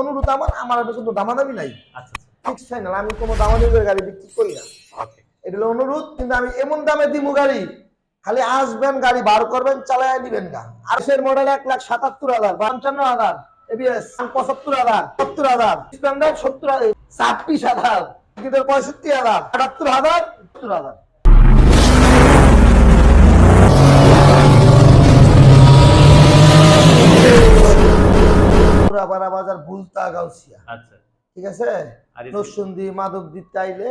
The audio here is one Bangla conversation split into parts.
অনুরোধ আমার আমার দামাদামি নাই। আচ্ছা আচ্ছা। ফিক্স ফাইনাল আমি কোনো দামাদামি করে গাড়ি বিক্রি করি না। এটা হলো অনুরোধ কিন্তু আমি এমন দামে দিমু গাড়ি খালি আসবেন গাড়ি বার করবেন চালায় নিবেন গা। আরশের মডেল এক লাখ সাতাত্তর হাজার পঞ্চান্ন হাজার এবিএস পঁচাত্তর হাজার সত্তর হাজার স্ট্যান্ডার্ড সত্তর হাজার ছাব্বিশ হাজার পঁয়ষট্টি হাজার আটাত্তর হাজার সত্তর হাজার। পুরাপাড়া বাজার বুলতা গাউসিয়া। আচ্ছা। ঠিক আছে? নরসুন্দি মাধবদীপ তাইলে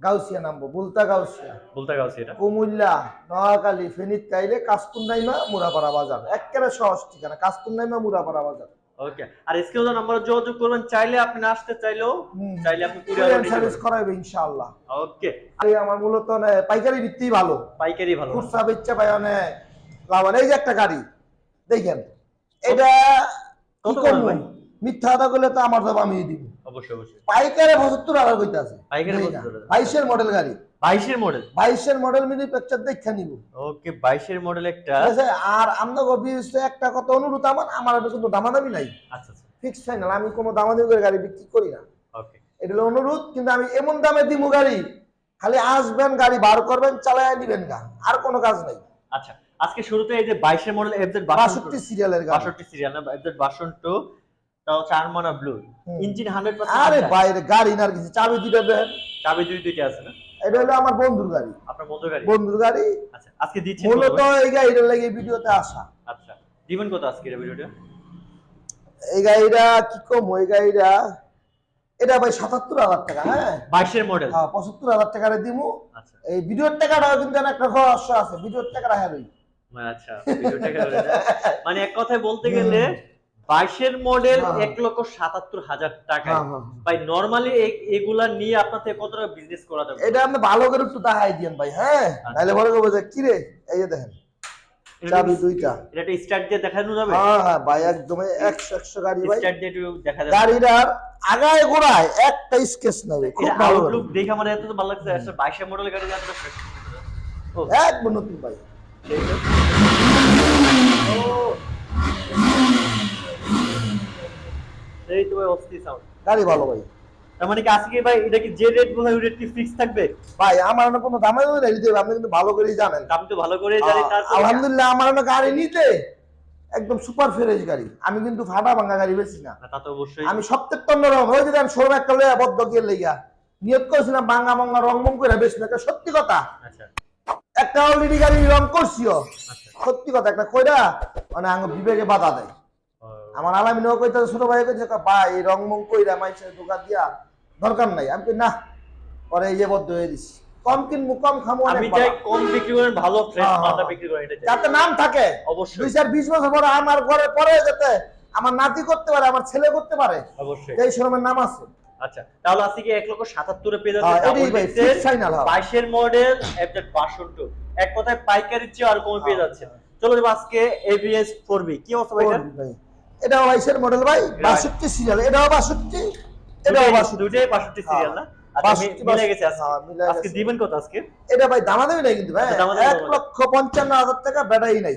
গাউসিয়া নামবো বুলতা গাউসিয়া। বলতে এটা? কুমুল্লা নোয়াখালী ফেনীর তাইলে কাস্তুর নাইমা মুরাপাড়া বাজার। একেবারে সহজ ঠিকানা কাস্তুর নাইমা মুরাপাড়া বাজার। ওকে আর স্ক্রিন নাম্বার যোগাযোগ করবেন চাইলে আপনি আসতে চাইলেও চাইলে আপনি কুরিয়ার সার্ভিস করাইবে ইনশাআল্লাহ। ওকে। আর আমার মূলত পাইকারি ভিত্তি ভালো। পাইকারি ভালো। খুচরা বেচা পাই অনেক লাভান এই যে একটা গাড়ি দেখেন এটা কি কত করে করব ভাই? মিথ্যা কথা করলে তো আমার দাম আমি দিব। অবশ্যই অবশ্যই। পাইকারে পঁচাত্তর হাজার কইতে আছে পাইকারে ৭৫,০০০ বাইশের মডেল গাড়ি। বাইশের মডেল বাইশের মডেল মিনি পিকচার দেখা নিব। ওকে বাইশের মডেল একটা। আর আমরা অফিস একটা কত অনুরোধ আমার? আমার কিন্তু দামাদামি নাই। আচ্ছা আচ্ছা। ফিক্স ফাইনাল আমি কোনো দামাদামি করে গাড়ি বিক্রি করি না। ওকে। এটা হলো অনুরোধ কিন্তু আমি এমন দামে দিমু গাড়ি খালি আসবেন গাড়ি বার করবেন চালায় নিবেন গা। আর কোনো কাজ নাই। আচ্ছা আজকে শুরুতে এই যে বাইশের মডেল এফজেড বাষট্টি সিরিয়ালের গাড়ি বাষট্টি সিরিয়াল না এফজেড বাসন টু তাও চার মানা ব্লু। ইঞ্জিন হান্ড্রেড আরে বাইরে গাড়ি না কিছু চাবি দিতে দেন চাবি দুই দুইটা আছে না? এটা হলো আমার বন্ধুর গাড়ি। আপনার বন্ধু গাড়ি? বন্ধুর গাড়ি। আচ্ছা আজকে দিচ্ছি মূলত এই গাড়িটার লাগে ভিডিওতে আসা। আচ্ছা দিবেন কত আজকে এই ভিডিওটা? এই গাড়িটা কি কম? এই গাড়িটা এটা ভাই সাতাত্তর হাজার টাকা হ্যাঁ? বাইশের মডেল? হ্যাঁ, পঁচাত্তর হাজার টাকা দিমু। আচ্ছা। এই ভিডিওর টাকাটা কিন্তু একটা রহস্য আছে ভিডিওর টাকাটা হ্যাঁ আচ্ছা কেমন এটা? মানে এক কথায় বলতে গেলে বাইশের মডেল হ্যাঁ। এক লক্ষ সাতাত্তর হাজার টাকা হ্যাঁ, হ্যাঁ, হ্যাঁ। ভাই নর্মালি এগুলা নিয়ে আপনার থেকে কতটা বিজনেস করা যাবে? এটা আপনি ভালো করে একটু দেখাই ভাই হ্যাঁ? আচ্ছা। তাহলে বলে করব যে কি রে এই যে দেখেন চাবি দুইটা। এটা একটা স্টার্ট দিয়ে দেখানো যাবে? হ্যাঁ হ্যাঁ ভাই একদম একশো একশো গাড়ি ভাই। স্টার্ট দিয়ে দেখা যাবে। গাড়িটার আগায় গোড়ায় একটা স্কেচ নেবে খুব ভালো দেখে আমার এত ভালো লাগছে একটা বাইশের মডেল গাড়ি এত একবার নতুন ভাই। এই তো। ও এই তো ভাই অস্থি সাউন্ড গাড়ি ভালো ভাই। তার মানে কি আজকে ভাই এটা কি যে রেট বলা ওই রেট কি ফিক্স থাকবে? ভাই আমার না কোনো দামে দামে গাড়ি দেবে আপনি কিন্তু ভালো করেই জানেন। দাম তো ভালো করে জানি আলহামদুলিল্লাহ আমার না গাড়ি নিতে একদম সুপার ফ্রেশ গাড়ি। আমি কিন্তু ফাটা ভাঙা গাড়ি বেশি না। তা তো অবশ্যই। আমি সপ্তাহ টন্ন রং ওই যদি আমি শোরুম একটা লইয়া বদ্ধ গিয়ে লইয়া নিয়ত করেছিলাম বাঙ্গা বাঙ্গা রং মং করে বেশি না সত্যি কথা। আচ্ছা। একটা অলরেডি গাড়ি রং করছিও। সত্যি কথা একটা কইরা মানে আঙ্গ বিবেকে বাধা দেয়। আমার আলামিনও কইতে ছোট ভাই কইছে ভাই এই রং মং কইরা মাইসের দোকান দিয়া দরকার নাই। আমি কই, না পরে এই যে বদ্ধ হয়ে দিছি। কম খামো আমি চাই কম বিক্রি করেন ভালো ফ্রেশ হ্যাঁ, মালটা হ্যাঁ। বিক্রি করেন এটা যাতে নাম থাকে। অবশ্যই। দুই চার বিশ বছর পরে আমার ঘরে পরে যাতে আমার নাতি করতে পারে আমার ছেলে করতে পারে অবশ্যই। এই শোরুমের নাম আছে। আচ্ছা তাহলে আজকে কি এক লক্ষ সাতাত্তরে পেয়ে হ্যাঁ, যাচ্ছে বাইশের মডেল এফজেড বাষট্টি। এক কথায় পাইকারির চেয়ে আর কমে পেয়ে যাচ্ছে। চলো যাব আজকে এবিএস ফোর বি কি অবস্থা ভাই এটা? বাইশের মডেল ভাই বাষট্টি সিরিয়াল এটাও বাষট্টি এটাও বাষট্টি। দুইটাই বাষট্টি সিরিয়াল না? আচ্ছা, মি- 62 মিলে গেছে আজকে। হ্যাঁ, গেছে। দিবেন কত আজকে? এটা ভাই নাই কিন্তু ভাই। আচ্ছা, এক লক্ষ পঞ্চান্ন হাজার টাকা ব্যাটারি নাই।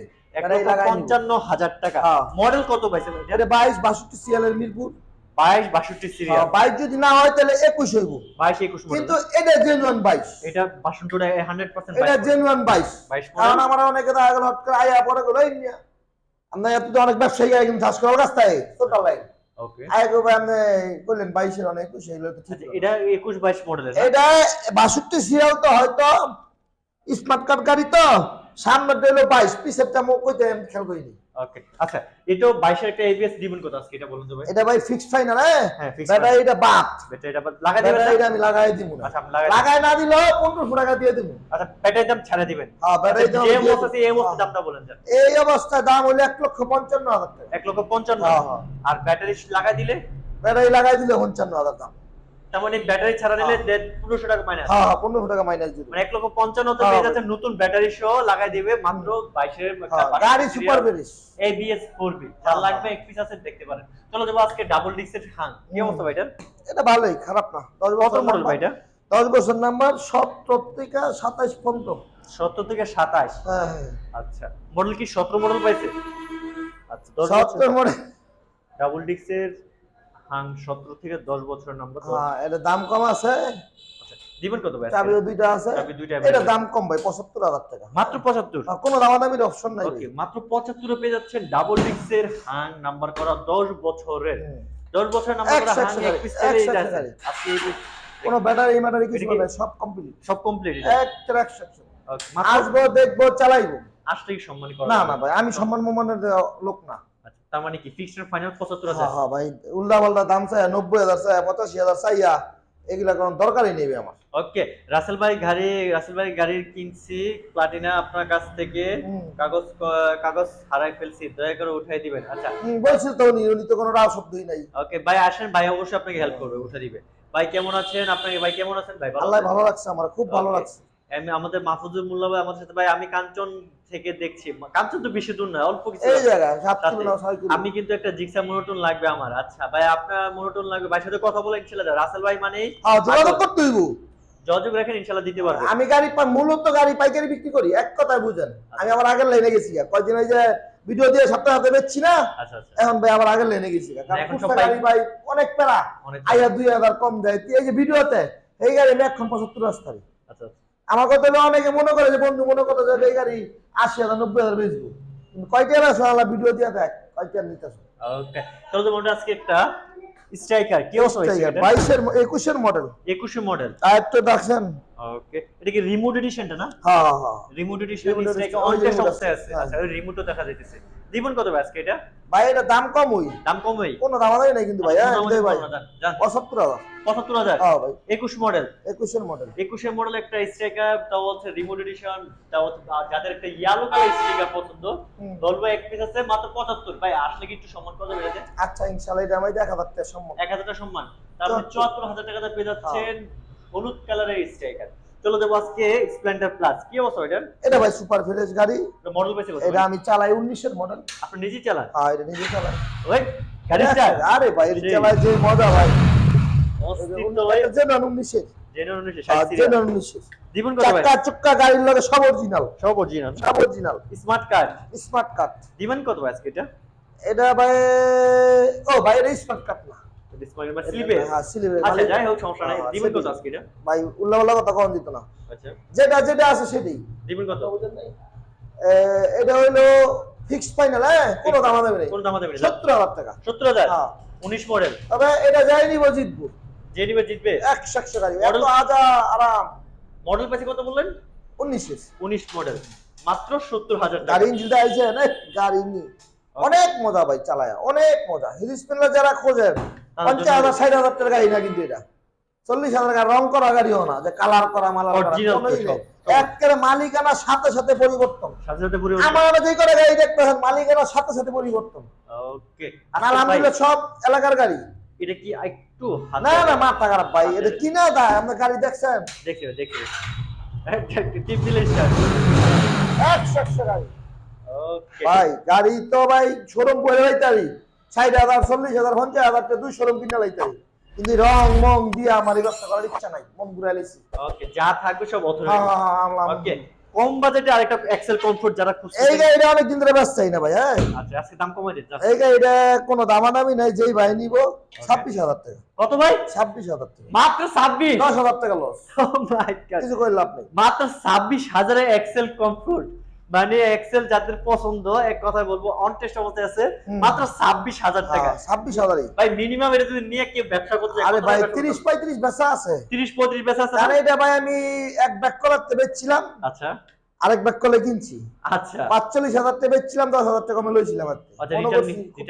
পঞ্চান্ন হাজার টাকা। হ্যাঁ। মডেল কত পাইছে বাইশ বাষট্টি সিরিয়ালের মিরপুর। বাইশ বাষট্টি সিরিয়াল বাইশ যদি না হয় তাহলে একুশ হইব। বাইশ একুশ কিন্তু এটা জেনুয়ান বাইশ। এটা বাষট্টিটা হান্ড্রেড পার্সেন্ট এটা জেনুয়ান বাইশ। বাইশ কারণ আমার অনেকে দেখা গেল হট করে আয়া পরে গেল আমরা এত তো অনেক ব্যবসায়ী গাড়ি কিন্তু চাষ করার রাস্তায় টোটাল লাইন আয় আচ্ছা এটা বাষট্টি সিরিয়াল তো হয়তো স্মার্ট কার্ড গাড়ি তো। সামনে হলো বাইশ পিসেরটা মুখ কইতে আমি খেয়াল করিনি। ওকে আচ্ছা এটাও বাইশের একটা এবিএস দিবেন কত আজকে? এটা বলুন তো ভাই। এটা ভাই ফিক্সড ফাইনাল হ্যাঁ? হ্যাঁ এটা বাদ। ব্যাটারি এটা লাগাই দিবেন ব্যাটারি আমি লাগাই দিব না। আচ্ছা লাগাই লাগাই না দিলেও পনেরোশো টাকা দিয়ে দিব। আচ্ছা ব্যাটারির দাম ছাড়া দিবেন। হ্যাঁ ব্যাটারি আচ্ছা, যে অবস্থা এই অবস্থা দামটা বলেন এই দাম হলো এক লক্ষ হাজার টাকা। লক্ষ হ্যাঁ, হ্যাঁ। আর ব্যাটারি লাগাই দিলে? ব্যাটারি লাগাই দিলে পঞ্চান্ন হাজার দাম। তার মানে ব্যাটারি ছাড়া নিলে দেড় পনেরোশো টাকা মাইনাস হ্যাঁ হ্যাঁ টাকা মাইনাস দিব। মানে লক্ষ তো হ্যাঁ, পেয়ে নতুন ব্যাটারি সহ লাগাই দিবে মাত্র বাইশের হ্যাঁ, গাড়ি সুপার বেরিস। এবিএস ফোর বি হ্যাঁ, লাগবে এক পিস আছে দেখতে পারেন। চলো যাব আজকে ডাবল ডিক্সের খান। কি অবস্থা ভাইটার? এটা ভালোই খারাপ না। দশ কত বছর মডেল ভাইটা? দশ বছর নাম্বার সত্তর থেকে সাতাইশ পর্যন্ত। সত্তর থেকে সাতাশ হ্যাঁ হ্যাঁ। আচ্ছা। মডেল কি সতেরো মডেল পাইছে? আচ্ছা দশ সত্তর মডেল ডাবল ডিক্সের হাং সতেরো থেকে দশ বছরের নাম্বার হ্যাঁ এটা দাম কম আছে। আচ্ছা দিবেন কত ভাই? দুইটা আছে। চাবি দুইটা এটা দাম কম ভাই টাকা। মাত্র পঁচাত্তর? আর কোনো দামাদামির অপশন নাই ওকে মাত্র পঁচাত্তরে পেয়ে যাচ্ছেন ডাবল ডিক্সের হাং নাম্বার করা দশ বছরের। হুম। দশ বছরের নাম্বার করা হাং এক পিস আজকে কোনো ব্যাটারি ম্যাটারি কিছু সব কমপ্লিট সব কমপ্লিট একশো আসব দেখব চালাইবো। কি সম্মানী করা না না ভাই আমি সম্মান মমানের লোক না। তার মানে কি? ফিক্সড ফাইনাল হ্যাঁ হ্যাঁ ভাই উল্টা পাল্টা দাম চাই নব্বই হাজার চাই পঁচাশি হাজার চাইয়া এগুলা কোনো দরকারই নেবে আমার। ওকে রাসেল ভাই গাড়ি রাসেল ভাই গাড়ির কিনছি প্লাটিনা আপনার কাছ থেকে। কাগজ কাগজ হারাই ফেলছি দয়া করে উঠাই দিবেন। আচ্ছা। হুম, বলছিল তো উনি তো কোনো রাও শব্দই নাই। ওকে ভাই আসেন ভাই অবশ্যই আপনাকে হেল্প করবে উঠে দিবে। ভাই কেমন আছেন? আপনাকে ভাই কেমন আছেন? ভাই আল্লাহ ভালো লাগছে আমার খুব ভালো লাগছে। আমি আমাদের মাহফুজুর মোল্লা ভাই আমাদের সাথে ভাই আমি কাঞ্চন থেকে দেখছি। কাঞ্চন তো বেশি দূর না অল্প কিছু এই কিলো আমি কিন্তু একটা জিক্সা মনোটন লাগবে আমার। আচ্ছা ভাই আপনার মনোটন লাগবে। ভাই সাথে কথা বলে ইনশাল্লাহ। রাসেল ভাই মানে যোগাযোগ করতে হইব। যোগাযোগ রাখেন ইনশাল্লাহ দিতে পারবে। আমি গাড়ি মূলত গাড়ি পাইকারি বিক্রি করি এক কথায় বুঝেন। আমি আমার আগের লাইনে গেছি। কয়দিন ওই যে ভিডিও দিয়ে সপ্তাহে হাতে বেচছি না? আচ্ছা আচ্ছা। এখন ভাই আবার আগের লাইনে গেছি এখন সব গাড়ি ভাই অনেক প্যারা। আইয়া দুই হাজার কম দেয়। এই যে ভিডিওতে এই গাড়ি আমি এখন পঁচাত্তর রাস্তায়। আমার কথা হলো অনেকে মনে করে যে বন্ধু মনে করে যে এই গাড়ি আশি হাজার নব্বই হাজার বেচবো। কিন্তু কয়টা আছে? আল্লাহ ভিডিও দিয়ে দেখ কয়টা নিতেছে? ওকে তাহলে তো আজকে একটা স্ট্রাইকার কি অবস্থা হয়েছে মডেল একুশে মডেল টায়ারটা দেখছেন ওকে এটা কি রিমোট এডিশনটা না? হ্যাঁ রিমোট এডিশন স্ট্রাইকার অবস্থায় আছে। আছে, হ্যাঁ। আচ্ছা রিমোটও দেখা যাইতেছে। দিবেন কত আজকে এটা? ভাই এটা দাম কম ওই। দাম কম ভাই কোনো দাম আদায় নাই কিন্তু ভাই হ্যাঁ ভাই। বলো না, জান, জান। পঁচাত্তর হাজার। পঁচাত্তর হাজার? হ্যাঁ ভাই। একুশ মডেল একুশের মডেল একুশে মডেল একটা স্ট্রাইকার তাও হচ্ছে রিমোট এডিশন তাও হচ্ছে যাদের একটা ইয়েলো কালার স্ট্রাইকার পছন্দ। বলব এক পিস আছে মাত্র পঁচাত্তর। ভাই আসলে কি একটু সম্মান কত বেড়ে আচ্ছা ইনশাল্লাহ এটা আমি দেখা যাচ্ছে সম্ভব। এক হাজার টাকা সম্মান। তারপরে চুয়াত্তর। চুয়াত্তর হাজার টাকাতে পেয়ে যাচ্ছেন হলুদ কালারের স্ট্রাইকার চলো দেবো আজকে স্প্লেন্ডার প্লাস কি অবস্থা এটার? এটা ভাই সুপার ফ্রেশ গাড়ি। মডেল পেয়েছে এটা আমি চালাই উনিশের মডেল আপনি নিজেই চালান? হ্যাঁ এটা নিজে চালাই। ওই গাড়ি স্টার্ট আরে ভাই এটা যে মজা ভাই। অস্তিত্ব ভাই। জেনার উনিশের। জেনুইন অনুযায়ী হ্যাঁ, ষাট সিরিয়াল। জেনার উনিশের। জীবন কত ভাই? চাক্কা চুক্কা গাড়ির লগে সব অরিজিনাল সব অরিজিনাল সব original smart card smart card দিবেন কত ভাই আজকে এটা? এটা ভাই ও ভাই এটা স্মার্ট কার্ড না। ডিসপ্লে বা স্লিপে হ্যাঁ স্লিপে আচ্ছা যাই হোক সমস্যা নাই। হ্যাঁ, দিবেন কত আজকে এটা ভাই উল্লাপাল্লা কথা কখন দিত না। আচ্ছা। যেটা যেটা আছে সেটাই। দিবেন কত এ, এটা হইল ফিক্স ফাইনাল হ্যাঁ? কোনো দাম দেবে নেই কোন দাম দেবেন সত্তর হাজার টাকা। সত্তর হাজার? হ্যাঁ। উনিশ মডেল তবে এটা যাই নিবো জিতবো। যে নিবে জিতবে? একশো একশো গাড়ি। এত আজা আরাম। মডেল পেয়েছে কত বললেন? উনিশের উনিশ মডেল মাত্র সত্তর হাজার টাকা। গাড়ি ইঞ্জিনটা আইছে না। গাড়ি অনেক মজা ভাই চালায়। অনেক মজা। হিল স্পিনার যারা খোঁজেন পঞ্চাশ হাজার ষাট হাজার টাকার গাড়ি না কিন্তু এটা। চল্লিশ হাজার টাকা রং করা গাড়িও না যে কালার করা নেই। সব। একেবারে মালিকানা সাথে সাথে পরিবর্তন। সাথে সাথে পুরো আমার যে করে গাড়ি দেখতেছেন মালিকানা সাথে সাথে পরিবর্তন। ওকে আর আলহামদুলিল্লাহ সব এলাকার গাড়ি। এটা কি একটু না না মাথা খারাপ ভাই এটা কিনা দেয় আপনার গাড়ি দেখছেন? দেখি দেখি। টিপ দিলে একশো একশো গাড়ি। ভাই গাড়ি তো ভাই শোরুম করে লাইতারি ষাট হাজার চল্লিশ হাজার পঞ্চাশ হাজার টাকা দুই শোরুম কিনে লাইতারি কিন্তু রং মং দিয়ে আমার এই ব্যবসা করার ইচ্ছা নাই মন ঘুরে লাইছি। ওকে যা থাকবে সব হ্যাঁ হ্যাঁ হ্যাঁ ওকে কম বাজেটে আরেকটা এক্সেল কমফোর্ট যারা এই খুঁজছে গাড়িটা অনেকদিন ধরে ব্যস্ত চাই না ভাই হ্যাঁ? আচ্ছা আজকে দাম কমাই দিন এই গাড়িটা কোনো দামাদামি নাই যেই ভাই নিব ছাব্বিশ হাজার টাকা। কত ভাই? ছাব্বিশ হাজার টাকা। মাত্র ছাব্বিশ? দশ হাজার টাকা লস কিছু করে লাভ নেই। মাত্র ছাব্বিশ হাজারে এক্সেল কমফোর্ট মানে এক্সেল যাদের পছন্দ এক কথায় বলব অন টেস্ট অবস্থায় আছে মাত্র ছাব্বিশ হাজার টাকা। হ্যাঁ, ছাব্বিশ হাজারই ভাই মিনিমাম এটা যদি নিয়ে কেউ ব্যবসা করতে আরে ভাই তিরিশ পঁয়ত্রিশ বেচা আছে। তিরিশ পঁয়ত্রিশ বেচা আছে আরে এটা ভাই আমি এক ব্যাগ কলারতে বেচছিলাম। আচ্ছা। আরেক ব্যাগ কলে কিনছি। আচ্ছা। পাঁচচল্লিশ হাজার টাকা বেচছিলাম দশ হাজার টাকা কমে লইছিলাম আর। আচ্ছা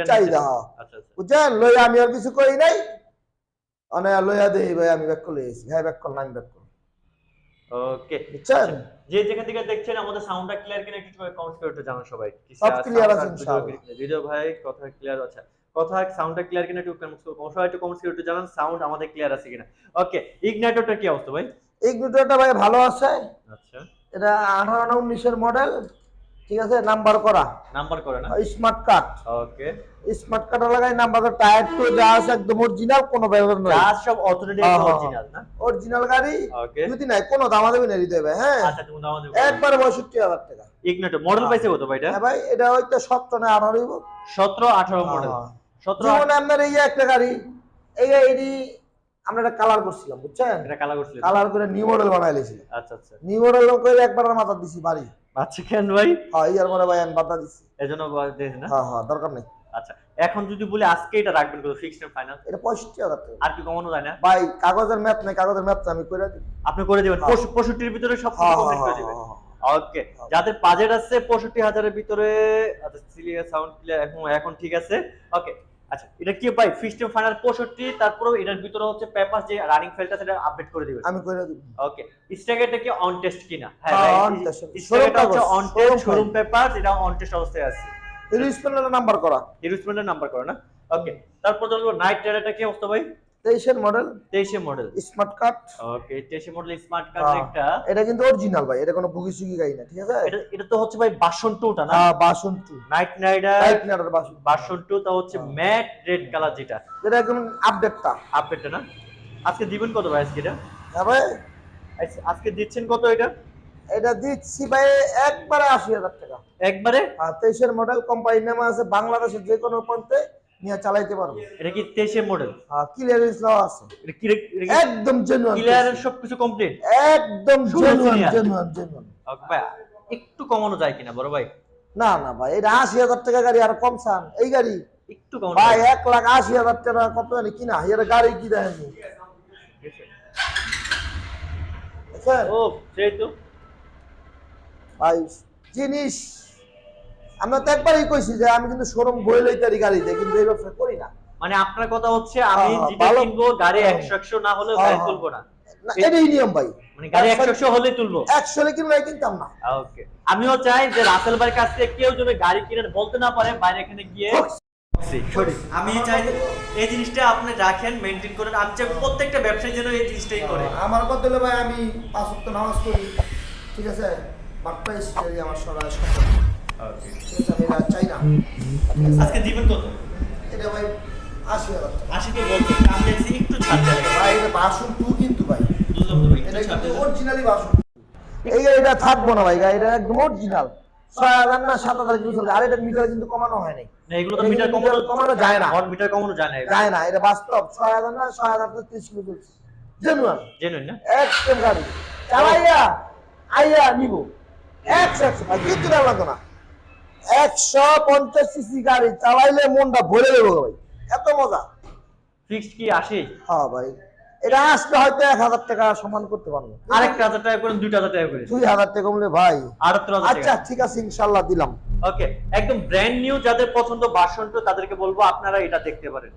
চাহিদা। আচ্ছা আচ্ছা। বুঝছেন? লইয়া আমি আর কিছু করি নাই। অনে লইয়া দেই ভাই আমি ব্যাক করে হ্যাঁ ব্যাক করলাম আমি ব্যাক করলাম ওকে বুঝছেন? যে যেখান থেকে দেখছেন আমাদের সাউন্ডটা ক্লিয়ার কিনা একটু কমেন্ট করে একটু জানান সবাই। সব ক্লিয়ার আছে ইনশাআল্লাহ। ভিডিও ভাই কথা ক্লিয়ার আছে। কথা সাউন্ডটা ক্লিয়ার কিনা একটু কমেন্ট করে সবাই একটু কমেন্ট করে একটু জানান সাউন্ড আমাদের ক্লিয়ার আছে কিনা। ওকে ইগনাইটরটা কি অবস্থা ভাই? এই গ্লুটারটা ভাই ভালো আছে। আচ্ছা। এটা 18 19 এর মডেল ঠিক আছে? নাম্বার করা। নাম্বার করে না? Smart card okay smart card লাগাই নাম্বার টায়ার তো যা আছে একদম অরিজিনাল কোনো ব্যাপার নয় যা সব অথরিটি হ্যাঁ, হ্যাঁ, অরিজিনাল না? অরিজিনাল গাড়ি ওকে যদি নাই কোনো দামা দেবে না দিতে হবে হ্যাঁ। আচ্ছা তুমি আমাদের একবার পঁয়ষট্টি হাজার টাকা। ইগনাইটর মডেল পাইছে কত ভাই এটা? হ্যাঁ ভাই এটা হয়তো সত্তর না আঠারো হইব। 17 18 মডেল হ্যাঁ। 17 যেমন আপনার এই একটা গাড়ি এই গাড়ি আমরা একটা কালার করছিলাম বুঝছেন? এটা কালা করছিলেন কালার করে নিউ মডেল বানাইলেছি আচ্ছা আচ্ছা। নিউ মডেল করে একবার মাথা দিছি বাড়ি। আচ্ছা কেন ভাই? হ্যাঁ ইয়ার পরে ভাই আমি বাধা দিছি। এজন্য দিয়েছেন না? হ্যাঁ হ্যাঁ দরকার নেই। আচ্ছা এখন যদি বলি আজকে এটা রাখবেন কত ফিক্সড এন্ড ফাইনাল এটা পঁয়ষট্টি হাজার টাকা। আর কি কমানো যায় না? ভাই কাগজের ম্যাথ নেই কাগজের ম্যাথ আমি করে দিই। আপনি করে দিবেন হ্যাঁ। পঁয়ষ- পঁয়ষট্টির ভিতরে সব হ্যাঁ কমপ্লিট হ্যাঁ করে দিবেন। হ্যাঁ, হ্যাঁ। ওকে যাদের বাজেট আছে পঁয়ষট্টি হাজারের ভিতরে আচ্ছা সাউন্ড ক্লিয়ার এখন এখন ঠিক আছে? ওকে আচ্ছা এটা কি ভাই? সিস্টেম ফাইনাল পঁয়ষট্টি তারপরেও এটার ভিতরে হচ্ছে পেপার যে রানিং ফাইলটা সেটা আপডেট করে দিবেন। আমি করে দিব। ওকে স্ট্যাগেটা কি অন টেস্ট কিনা? হ্যাঁ, ভাই test। স্ট্যাগেটা হচ্ছে অন টেস্ট শোরুম পেপার এটা অন টেস্ট অবস্থায় আছে। রিসপেন্ডের নাম্বার করা। হিরোস্পেন্ডের নাম্বার করা না? ওকে তারপর চলবো নাইট রাইডারটা কি অবস্থা ভাই? তেইশের মডেল তেইশে মডেল স্মার্ট কার্ড ওকে তেইশে মডেল স্মার্ট কার্ড। একটা। এটা কিন্তু অরিজিনাল ভাই এটা কোনো ভুগি সুগি গাড়ি না ঠিক আছে? এটা এটা তো হচ্ছে ভাই বাসন টুটা না? হ্যাঁ বাসন টু নাইট রাইডার টাইপ নাটার বাসন বাসন টু তা হচ্ছে। ম্যাট রেড কালার যেটা। এটা একদম আপডেটটা আপডেটটা না? আজকে দিবেন কত ভাই আজকে এটা? হ্যাঁ ভাই। আজকে দিচ্ছেন কত এটা? এটা দিচ্ছি ভাই একবারে আশি হাজার টাকা। একবারে? তেইশের মডেল কোম্পানির নাম আছে বাংলাদেশের যে কোনো প্রান্তে নিয়ে চালাইতে পারব। এটা কি মডেল ক্লিয়ারেন্স আছে। এটা কি একদম ক্লিয়ারেন্স সবকিছু কমপ্লিট একদম ভাই একটু কমানো যায় কিনা বড় ভাই? না না ভাই এটা আশি হাজার টাকা গাড়ি আর কম চান। এই গাড়ি একটু কমানো ভাই যায়। এক লাখ আশি হাজার টাকা কত জানি কিনা এর গাড়ি কি দেখেন? ও সেই তো। ভাই জিনিস আমরা তো একবারই কইছি যে আমি কিন্তু শোরুম বই লইতারি গাড়িতে কিন্তু এই ব্যবসা করি না। মানে আপনার কথা হচ্ছে আমি হ্যাঁ, যেটা কিনবো গাড়ি হ্যাঁ। একশো একশো না হলেও হ্যাঁ, গাড়ি হ্যাঁ। তুলবো না। এটাই নিয়ম ভাই। মানে গাড়ি একশো একশো হলে তুলবো। একশোলে কিনলে কিনতাম না। ওকে। আমিও চাই যে রাসেল ভাইয়ের কাছ থেকে কেউ যদি গাড়ি কিনে বলতে না পারে বাইরে এখানে গিয়ে আমি চাই যে এই জিনিসটা আপনি রাখেন মেনটেন করেন। আমি চাই প্রত্যেকটা ব্যবসায়ী যেন এই জিনিসটাই করে। আমার কথা হলো ভাই আমি পাঁচ ওয়াক্ত নামাজ পড়ি ঠিক আছে? স্টাইল আমার আছে আমি চাই না আজকে দিবেন কত? এটা ভাই আশি হাজার। আশি তো বলছেন আমি দেখছি একটু ছাড় দেওয়া ভাই এটা বাসন টু কিন্তু ভাই। বুঝলাম তো ভাই, এটা কিন্তু অরিজিনালি বাসন এই গাড়িটা থাকব না ভাই গাড়িটা একদম অরিজিনাল ছয় হাজার না সাত হাজার কিছু চলছে আর এটার মিটার কিন্তু কমানো হয় নাই। এগুলো তো মিটার কমানো কমানো যায় না। হট মিটার কমানো যায় না যায় না এটা বাস্তব। ছয় হাজার না ছয় হাজার তো কিলো চলছে। জেনুয়ান জেনুইন না? একদম গাড়ি। চালাইয়া আইয়া নিব। একশো একশো। ভাই কিচ্ছু দাম লাগতো না। একশো পঞ্চাশ সিসি গাড়ি চালাইলে মনটা ভরে দেবো ভাই। এত মজা। ফিক্সড কি আসে? হ্যাঁ ভাই। এটা আসলে হয়তো এক হাজার টাকা সমান করতে পারব। আরেকটা হাজার টাকা করে দুইটা হাজার টাকা করে। দুই হাজার টাকা কমলে ভাই। আটাত্তর আচ্ছা ঠিক আছে ইনশাল্লাহ দিলাম। ওকে একদম ব্র্যান্ড নিউ যাদের পছন্দ ভার্সন টু তাদেরকে বলব আপনারা এটা দেখতে পারেন।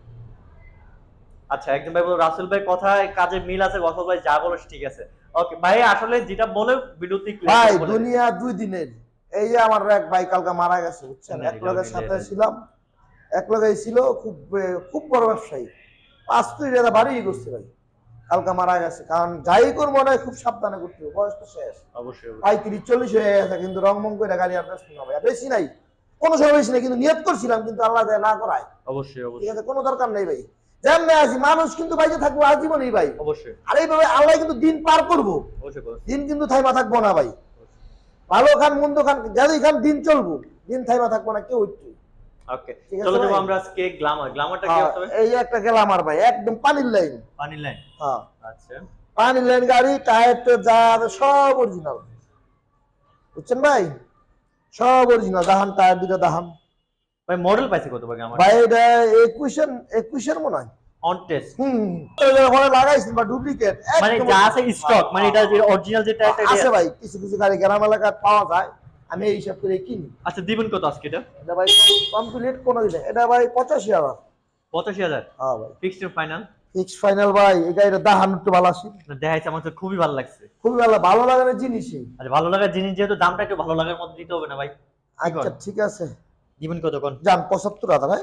আচ্ছা একদম ভাই বলব, রাসেল ভাই কথায় কাজে মিল আছে রাসেল ভাই যা বলে ঠিক আছে। ওকে ভাই আসলে যেটা বলে বিরতি ভাই দুনিয়া দুই দিনের। এই যে আমার এক ভাই কালকে মারা গেছে বুঝছেন? এক এটা লোকের সাথে ছিলাম। এক লোকে ছিল খুব খুব বড় ব্যবসায়ী। পাঁচ কোটি টাকা বাড়ি করছে ভাই। কালকে মারা গেছে। কারণ যাই কর মনে হয় খুব সাবধানে করতে হবে। বয়স তো শেষ। অবশ্যই। পঁয়ত্রিশ চল্লিশ হয়ে গেছে কিন্তু রং মং করে গাড়ি আর না ভাই আর বেশি নাই। কোনো সময় বেশি নাই কিন্তু নিয়ত করছিলাম কিন্তু আল্লাহ দেয় না করায়। অবশ্যই ঠিক অবশ্যই আছে কোনো দরকার নেই ভাই। যেমন আছি মানুষ কিন্তু বাইরে থাকব আজীবনই ভাই। অবশ্যই। আর এইভাবে আল্লাহ কিন্তু দিন পার করব। দিন কিন্তু থাইমা থাকব না ভাই। ভালো খান মন্দ খান যাদের খান দিন চলবো। দিন থাইমা থাকব না কেউ একটু ওকে ঠিক চলো যাব আমরা আজকে গ্লামার। গ্লামারটা কি হবে? এই একটা গেলাম ভাই একদম পানির লাইন। পানি লাইন। হ্যাঁ। আচ্ছা। পানির লাইন গাড়ি টায়ার তো যা সব অরিজিনাল বুঝছেন ভাই? সব অরিজিনাল দাহান টায়ার দুটো দাহান। ভাই মডেল পাইছে কত ভাই আমার ভাই এটা একুশের একুশের মনে হয়। অন টেস্ট হুম মানে যা আছে স্টক মানে এটা অরিজিনাল যেটা আছে ভাই কিছু কিছু গাড়ি গ্রাম এলাকায় পাওয়া যায় আমি এই সব করে কিনি। আচ্ছা দিবেন কত আজকে এটা? এটা ভাই কমপ্লিট কোনো দিলে এটা ভাই পঁচাশি হাজার। পঁচাশি হাজার? হ্যাঁ ভাই। ফিক্সড ফাইনাল ফিক্স ফাইনাল ভাই এই গাড়িটা দাহান একটু ভালো আসি দেখাইছে আমার তো খুবই ভালো লাগছে। খুবই ভালো ভালো লাগার জিনিসই। আরে ভালো লাগার জিনিস যেহেতু দামটা একটু ভালো লাগার মধ্যে দিতে হবে না ভাই। আচ্ছা ঠিক আছে। দিবেন কত কোন যান পঁচাত্তর হাজার ভাই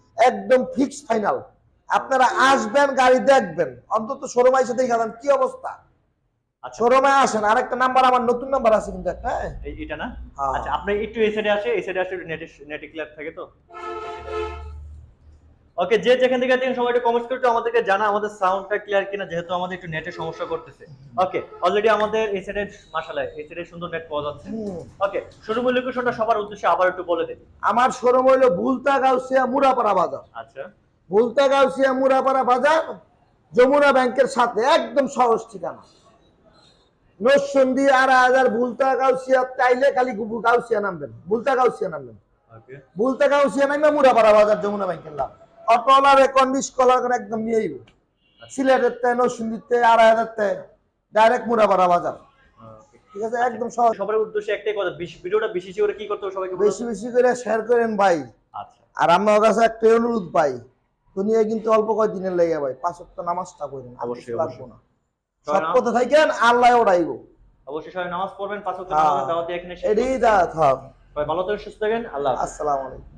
একদম ফিক্স ফাইনাল আপনারা আসবেন গাড়ি দেখবেন। অন্তত শোরুমে এসে দেখাবেন কি অবস্থা? আচ্ছা। শোরুমে আসেন আরেকটা নাম্বার আমার নতুন নাম্বার আছে কিন্তু একটা হ্যাঁ? এই এটা না? হ্যাঁ। আচ্ছা আপনি একটু এই সাইডে আসে এই সাইডে আসে নেটে নেটে ক্লিয়ার থাকে তো? ওকে যে যেখান থেকে দেখেন সবাই একটু কমেন্ট করে আমাদেরকে জানা আমাদের সাউন্ডটা ক্লিয়ার কিনা যেহেতু আমাদের একটু নেটে সমস্যা করতেছে। ওকে অলরেডি আমাদের এই সাইডে মাশাআল্লাহ এই সাইডে সুন্দর নেট পাওয়া যাচ্ছে। ওকে শোরুম লোকেশনটা সবার উদ্দেশ্যে আবার একটু বলে দিন। আমার শোরুম হইল ভুলতা গাউসিয়া মুরাপাড়া বাজার। আচ্ছা। ভুলতা গাউসিয়া মুরাপাড়া বাজার যমুনা ব্যাংকের সাথে একদম সহজ ঠিকানা। নসন্দি আড়াই হাজার ভুলতা গাউসিয়া চাইলে খালি গাউসিয়া নামবেন। ভুলতা গাউসিয়া নামবেন। ওকে ভুলতা গাউসিয়া নামবে মুরাপাড়া বাজার যমুনা ব্যাংকের লাভ অটোলার কন্ডিস কলার একদম নিয়ে আইব। সিলেটের তে নসন্দিতে আড়াই হাজার তে ডাইরেক্ট বাজার। ঠিক আছে একদম সহজ। সবার উদ্দেশ্যে একটাই কথা ভিডিওটা বেশি বেশি করে কি করতে হবে সবাইকে বেশি বেশি করে শেয়ার করেন ভাই। আচ্ছা। আর আমার কাছে একটা অনুরোধ পাই দুনিয়া কিন্তু অল্প কয়েকদিনের লেগে ভাই পাঁচ ওয়াক্ত নামাজটা করেন অবশ্যই, লাগবো না। সব কথা থাকেন আল্লাহ ওড়াইব। অবশ্যই সবাই নামাজ পড়বেন পাঁচ ওয়াক্ত হ্যাঁ। নামাজের দাওয়াত এখানে এটাই সবাই ভালো থাকেন সুস্থ থাকেন আল্লাহ। আসসালামু আলাইকুম।